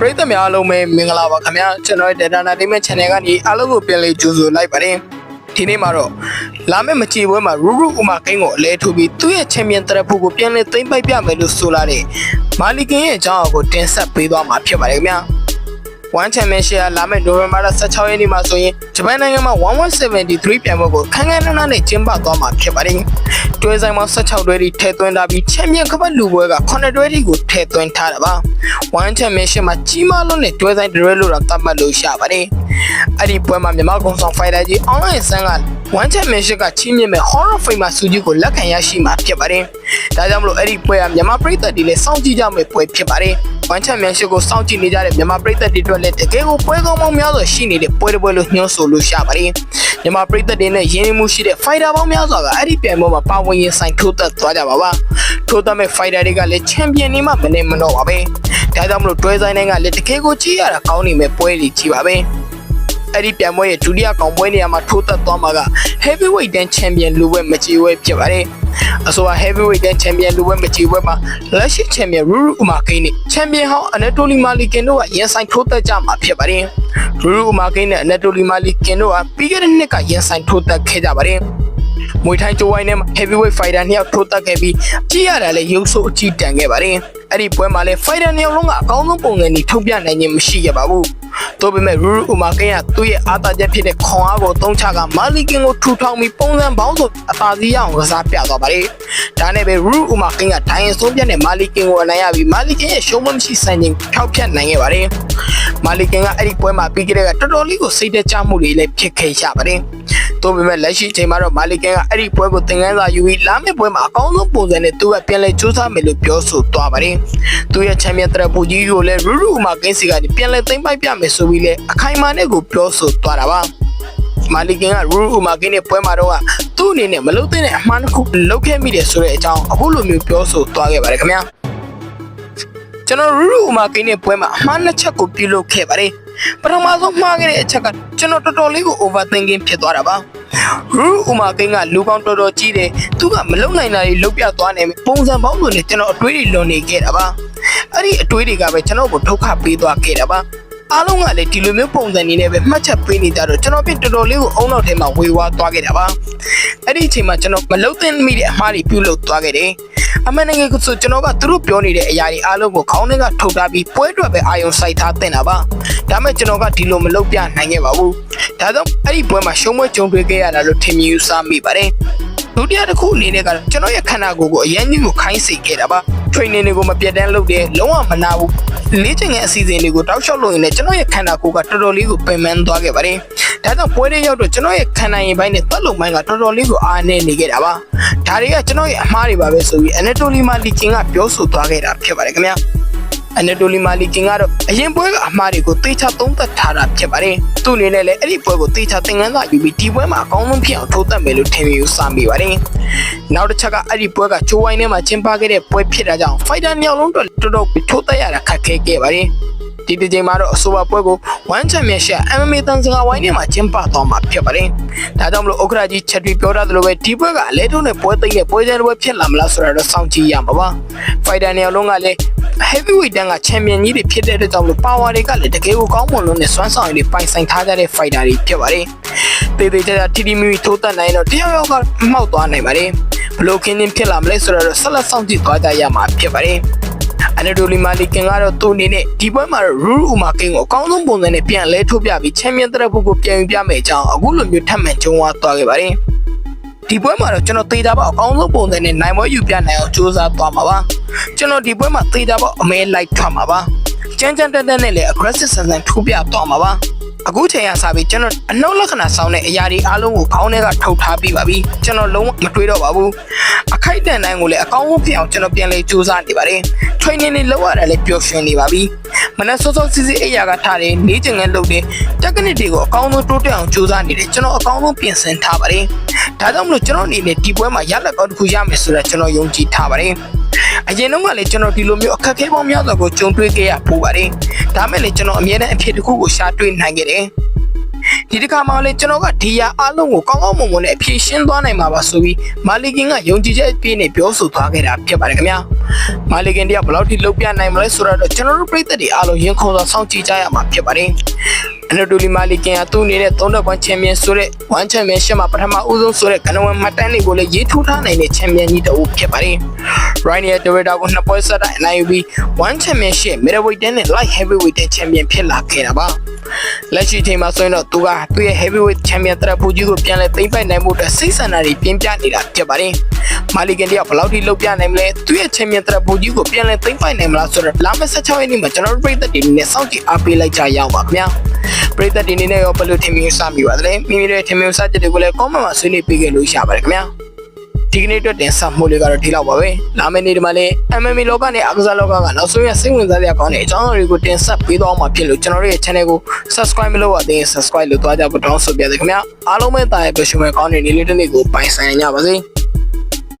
ပရိသတ်များအားလုံးပဲမင်္ဂလာပါခင်ဗျာကျွန်တော်ရဲ့ Data Entertainment Channel ကနေအားလုံးကိုပြန်လည်ကြိုဆိုလိုက်ပါတယ်ဒီနေ့မှာတော့လာမယ့်မချီပွဲမှာရူရူဥမာကိန်းကိုအလဲထိုးပြီးသူ့ရဲ့ချန်ပီယံတရဖူကိုပြန်လည်သိမ်းပိုက်ပြမယ်လို့ဆိုလာတဲ့မာလီကင်ရဲ့အကြောင်းအရာကိုတင်ဆက်ပေးသွားမှာဖြစ်ပါတယ်ခင်ဗျာ 1 Championship ကလာမယ့်နိုဝင်ဘာလ16ရက်နေ့မှာဆိုရင်ဂျပန်နိုင်ငံမှာ1173ပြိုင်ပွဲကိုခန်းခန်းနားနားနဲ့ကျင်းပသွားမှာဖြစ်ပါတယ်။တွဲဆိုင်မှာ16တွဲထိထည့်သွင်းထားပြီးချန်ပီယံကပတ်လူပွဲက9တွဲထိကိုထည့်သွင်းထားတာပါ။1 Championship မှာကြီးမားလုံးနဲ့တွဲဆိုင်တွဲလို့တော့သတ်မှတ်လို့ရပါတယ်။ အဲ့ဒီပွဲမှာမြန်မာကုံဆောင်ဖိုင်တာကြီး online ဆန်းက1 Championship ကချင်းမြင့်မဲ့ Horror Fame စုကြီးကိုလက်ခံရရှိမှာဖြစ်ပါတယ်။ဒါကြောင့်မလို့အဲ့ဒီပွဲကမြန်မာပြည်သက်တွေလည်းစောင့်ကြည့်ကြမယ့်ပွဲဖြစ်ပါတယ်။1 Championship ကိုစောင့်ကြည့်နေကြတဲ့မြန်မာပြည်သက်တွေအတွက်လည်းတကယ်ကိုပွဲကောင်းပေါင်းများစွာရှိနေတဲ့ပွဲတစ်ပွဲလို့ညွှန်းဆိုလို့ရပါတယ်။မြန်မာပြည်သက်တွေနဲ့ရင်းနှီးမှုရှိတဲ့ fighter ပေါင်းများစွာကအဲ့ဒီပြိုင်ပွဲမှာပါဝင်ရင်ဆိုင်ထိုးသက်သွားကြပါပါ။ထိုးသက်မဲ့ fighter တွေကလည်း champion နေမှမနေမတော့ပါပဲ။ဒါကြောင့်မလို့တွဲဆိုင်တိုင်းကလည်းတကယ်ကိုကြည့်ရတာကောင်းနေမဲ့ပွဲတွေကြီးပါပဲ။ အဲ့ဒီပြိုင်ပွဲရဲ့ဒုတိယကောင်ပွဲနေရာမှာထိုးသက်သွားမှာက heavyweight တန်း champion လူပွဲမကြီးဝဲဖြစ်ပါတယ်။အဆိုပါ heavyweight တန်း champion လူပွဲမကြီးဝဲမှာလက်ရှိ champion Ruru Umakai နဲ့ champion ဟောင်း Anatoly Malikin တို့ကရင်ဆိုင်ထိုးသက်ကြမှာဖြစ်ပါတယ်။ Ruru Umakai နဲ့ Anatoly Malikin တို့ကပြီးခဲ့တဲ့နှစ်ကရင်ဆိုင်ထိုးသက်ခဲ့ကြပါတယ်။မွေထိုင်းကြိုးဝိုင်းထဲမှာ heavyweight fighter နှစ်ယောက်ထိုးတက်ခဲ့ပြီးကြည့်ရတာလည်းရုပ်ဆိုးအကြည့်တန်ခဲ့ပါတယ်။အဲ့ဒီပွဲမှာလည်း fighter နှစ်ယောက်လုံးကအကောင်းဆုံးပုံစံနဲ့ထုတ်ပြနိုင်ခြင်းမရှိခဲ့ပါဘူး။ သို့ပေမဲ့ Ruru Umakai ကသူ့ရဲ့အားသာချက်ဖြစ်တဲ့ခွန်အားကိုသုံးချက Malikin ကိုထူထောင်ပြီးပုံစံပေါင်းစုံအသာစီးရအောင်ကစားပြသွားပါတယ်။ဒါနဲ့ပဲ Ruru Umakai ကဒိုင်ရင်ဆုံးပြတ်တဲ့ Malikin ကိုအနိုင်ရပြီး Malikin ရဲ့ရှုံးမမရှိစံချိန်ဖျောက်ဖျက်နိုင်ခဲ့ပါတယ်။ Malikin ကအဲ့ဒီပွဲမှာပြီးခဲ့တဲ့ကတော်တော်လေးကိုစိတ်သက်သာမှုတွေလည်းဖြစ်ခဲ့ရပါတယ်။ သို့ပေမဲ့လက်ရှိအချိန်မှာတော့ Malikin ကအဲ့ဒီပွဲကိုသင်ခန်းစာယူပြီးလာမယ့်ပွဲမှာအကောင်းဆုံးပုံစံနဲ့သူကပြန်လည်စူးစမ်းမယ်လို့ပြောဆိုသွားပါတယ်။သူရဲ့ချန်ပီယံတရပူကြီးကိုလည်း Ruru Umakai စီကနေပြန်လည်သိမ်းပိုက်ပြမယ်ဆိုပြီးလည်းအခိုင်အမာနဲ့ကိုပြောဆိုသွားတာပါ။မာလီကင်ကရူရူမာကင်းနဲ့ပွဲမှာတော့သူ့အနေနဲ့မလုပ်တဲ့အမှားတစ်ခုလုပ်ခဲ့မိတယ်ဆိုတဲ့အကြောင်းအခုလိုမျိုးပြောဆိုသွားခဲ့ပါတယ်ခင်ဗျာကျွန်တော်ရူရူမာကင်းနဲ့ပွဲမှာအမှားနှစ်ချက်ကိုပြုလုပ်ခဲ့ပါတယ် ပထမဆုံးမှားခဲ့တဲ့အချက်ကကျွန်တော်တော်တော်လေးကို overthinking ဖြစ်သွားတာပါရူရူမာကင်းကလူကောင်းတော်တော်ကြီးတယ်သူကမလုံနိုင်တာတွေလုပ်ပြသွားနေမယ်ပုံစံပေါင်းစုံနဲ့ကျွန်တော်အတွေးတွေလွန်နေခဲ့တာပါအဲ့ဒီအတွေးတွေကပဲကျွန်တော်ကိုဒုက္ခပေးသွားခဲ့တာပါအားလုံးကလည်းဒီလိုမျိုးပုံစံနေနဲ့ပဲမှတ်ချက်ပေးနေကြတော့ကျွန်တော်ပြင်တော်တော်လေးကိုအုံနောက်ထဲမှာဝေဝါးသွားခဲ့တာပါအဲ့ဒီအချိန်မှာကျွန်တော်မလုံသင့်မိတဲ့အမှားတွေပြုလုပ်သွားခဲ့တယ် အမှန်တကယ်ကိုဆိုကျွန်တော်ကသူတို့ပြောနေတဲ့အရာတွေအားလုံးကိုခေါင်းထဲကထုတ်ထားပြီးပွဲအတွက်ပဲအာရုံစိုက်ထားတင်တာပါဒါမဲ့ကျွန်တော်ကဒီလိုမလုပ်ပြနိုင်ခဲ့ပါဘူးဒါကြောင့်အဲ့ဒီပွဲမှာရှုံးပွဲကြုံတွေ့ခဲ့ရတာလို့ထင်မြင်ယူဆမိပါတယ်ဒုတိယတစ်ခုအနေနဲ့ကတော့ကျွန်တော်ရဲ့ခန္ဓာကိုယ်ကိုအရင်ကြီးကိုခိုင်းစေခဲ့တာပါ training တွေကိုမပြတ်တမ်းလုပ်တယ်လုံးဝမနာဘူးလေ့ကျင့်ခန်းအစီအစဉ်တွေကိုတောက်လျှောက်လုပ်ရင်လည်းကျွန်တော်ရဲ့ခန္ဓာကိုယ်ကတော်တော်လေးကိုပင်ပန်းသွားခဲ့ပါတယ်ဒါကြောင့်ပွဲတွေရောက်တော့ကျွန်တော်ရဲ့ခန္ဓာရင်ပိုင်းနဲ့သက်လုံပိုင်းကတော်တော်လေးကိုအားနည်းနေခဲ့တာပါဒါတွေကကျွန်တော်ရဲ့အမှားတွေပါပဲဆိုပြီး Anatoly Malikin ကပြောဆိုသွားခဲ့တာဖြစ်ပါတယ်ခင်ဗျာ အနတိုလီမာလီကင်ကတော့အရင်ပွဲကအမှားတွေကိုသေချာသုံးသပ်ထားတာဖြစ်ပါတယ်။သူ့အနေနဲ့လည်းအဲ့ဒီပွဲကိုသေချာသင်ခန်းစာယူပြီးဒီပွဲမှာအကောင်းဆုံးဖြစ်အောင်ထိုးသက်မယ်လို့ထင်မြင်ယူဆမိပါတယ်။နောက်တစ်ချက်ကအဲ့ဒီပွဲကချိုးဝိုင်းထဲမှာကျင်းပခဲ့တဲ့ပွဲဖြစ်တာကြောင့်ဖိုက်တာနှစ်ယောက်လုံးတော့တော်တော်ထိုးသက်ရတာခက်ခဲခဲ့ပါတယ်။ဒီဒီချိန်မှာတော့အဆိုပါပွဲကို1 Championship MMA တန်စင်ကဝိုင်းထဲမှာကျင်းပသွားမှာဖြစ်ပါတယ်။ဒါကြောင့်မလို့ဥက္ကရာကြီးချက်တွေပြောထားသလိုပဲဒီပွဲကအလဲထုံးနဲ့ပွဲသိတဲ့ပွဲကျဲပွဲဖြစ်လာမလားဆိုတာတော့စောင့်ကြည့်ရမှာပါ။ Fighter နှစ်ယောက်လုံးကလည်း heavyweight တန်းက champion ကြီးတွေဖြစ်တဲ့အတွက်ကြောင့်မလို့ power တွေကလည်းတကယ်ကိုကောင်းမွန်လို့နဲ့စွမ်းဆောင်ရည်တွေပိုင်ဆိုင်ထားကြတဲ့ fighter တွေဖြစ်ပါတယ်။တေးသေးချာချာတီတီမီမီထိုးတက်နိုင်တော့တယောက်ယောက်ကမှောက်သွားနိုင်ပါတယ်။ဘလို့ခင်းင်းဖြစ်လာမလဲဆိုတော့ဆက်လက်စောင့်ကြည့်သွားကြရမှာဖြစ်ပါတယ်။အနဒိုလီမာလီကင်ကတော့သူ့အနေနဲ့ဒီပွဲမှာတော့ရူရူမာကင်ကိုအကောင်းဆုံးပုံစံနဲ့ပြန်လဲထုတ်ပြပြီးချန်ပီယံတရဖူကိုပြန်ယူပြမယ်အကြောင်းအခုလိုမျိုးထပ်မံကြုံဝါသွားခဲ့ပါတယ် ဒီပွဲမှာတော့ကျွန်တော်သေချာပေါက်အကောင်းဆုံးပုံစံနဲ့နိုင်ပွဲယူပြနိုင်အောင်စူးစမ်းသွားမှာပါကျွန်တော်ဒီပွဲမှာသေချာပေါက်အမဲလိုက်ထွက်မှာပါကြမ်းကြမ်းတက်တက်နဲ့လည်း aggressive ဆန်ဆန်ထိုးပြသွားမှာပါ အခုချိန်ရစပြီးကျွန်တော်အနှုတ်လက္ခဏာဆောင်တဲ့အရာတွေအားလုံးကိုခေါင်းထဲကထုတ်ထားပြီးပါပြီကျွန်တော်လုံးဝမတွေးတော့ပါဘူးအခိုက်အတန့်တိုင်းကိုလည်းအကောင်းဆုံးဖြစ်အောင်ကျွန်တော်ပြန်လေစူးစမ်းနေပါတယ် training တွေလုပ်ရတာလည်းပျော်ရွှင်နေပါပြီမနက်စောစောစီစီအိယာကထားတယ်နေကျင်ငန်းလုပ်တယ်တက်ကနစ်တွေကိုအကောင်းဆုံးတိုးတက်အောင်စူးစမ်းနေတယ်ကျွန်တော်အကောင်းဆုံးပြင်ဆင်ထားပါတယ်ဒါကြောင့်မလို့ကျွန်တော်အနေနဲ့ဒီပွဲမှာရလက်ကောက်တစ်ခုရမယ်ဆိုတော့ကျွန်တော်ယုံကြည်ထားပါတယ် အရင်တော့ကလည်းကျွန်တော်ဒီလိုမျိုးအခက်အခဲပေါင်းများစွာကိုကြုံတွေ့ခဲ့ရပူပါတယ်ဒါမဲ့လည်းကျွန်တော်အမြဲတမ်းအဖြစ်တစ်ခုကိုရှာတွေ့နိုင်ခဲ့တယ်ဒီဒီတစ်ခါမှလည်းကျွန်တော်ကဒီရာအလုံးကိုကောင်းကောင်းမွန်မွန်နဲ့အဖြေရှင်းသွားနိုင်မှာပါဆိုပြီးမာလီကင်ကယုံကြည်ချက်အပြည့်နဲ့ပြောဆိုသွားခဲ့တာဖြစ်ပါတယ်ခင်ဗျာမာလီကင်တယောက်ဘယ်လောက်ထိလုပ်ပြနိုင်မလဲဆိုတော့ကျွန်တော်တို့ပြည်သက်တွေအားလုံးရင်ခုန်စွာစောင့်ကြည့်ကြရမှာဖြစ်ပါတယ် အန်ဒိုလီမာလီကင်ကသူ့အနေနဲ့သုံးတော့ကွန်ချန်ပီယံဆိုတဲ့ဝမ်ချန်ပီယံရှစ်မှာပထမဦးဆုံးဆိုတဲ့ကနဝင်မှတ်တမ်းတွေကိုလည်းရေးထိုးထားနိုင်တဲ့ချန်ပီယံကြီးတစ်ဦးဖြစ်ပါတယ်။ Ryan ရဲ့ Toyota ကိုနှစ်ပွဲဆက်တိုက်အနိုင်ယူပြီး One Championship Middleweight နဲ့ Light Heavyweight တဲ့ Champion ဖြစ်လာခဲ့တာပါ။လက်ရှိအချိန်မှာဆိုရင်တော့သူကသူ့ရဲ့ Heavyweight Champion တရဖူကြီးကိုပြန်လဲသိမ်းပိုက်နိုင်မှုအတွက်စိတ်ဆန္ဒတွေပြင်းပြနေတာဖြစ်ပါတယ်။မာလီကန်တယောက်ဘယ်လောက်ထိလုပ်ပြနိုင်မလဲသူ့ရဲ့ Champion တရဖူကြီးကိုပြန်လဲသိမ်းပိုက်နိုင်မလားဆိုတော့လာမယ့်16ရက်နေ့မှာကျွန်တော်တို့ပြည်သက်တွေနဲ့စောင့်ကြည့်အားပေးလိုက်ကြရအောင်ပါခင်ဗျာ။ ပြည်သက်တွေနေနဲ့ရောဘယ်လိုထင်မြင်စမိပါသလဲမိမိတို့ရဲ့ထင်မြင်စချက်တွေကိုလည်း comment မှာဆွေးနွေးပေးခဲ့လို့ရပါတယ်ခင်ဗျာ။ဒီကနေ့အတွက်တင်ဆက်မှုလေးကတော့ဒီလောက်ပါပဲ။လာမယ့်နေ့ဒီမှာလည်း MMA လောကနဲ့အကစားလောကကနောက်ဆုံးရစိတ်ဝင်စားစရာကောင်းတဲ့အကြောင်းအရာတွေကိုတင်ဆက်ပေးသွားမှာဖြစ်လို့ကျွန်တော်တို့ရဲ့ channel ကို subscribe မလုပ်ရသေးရင် subscribe လုပ်သွားကြဖို့တောင်းဆိုပြတယ်ခင်ဗျာ။အားလုံးပဲတာရဲ့ပရှုမဲ့ကောင်းတဲ့နေ့လေးတစ်နေ့ကိုပိုင်ဆိုင်ကြပါစေ။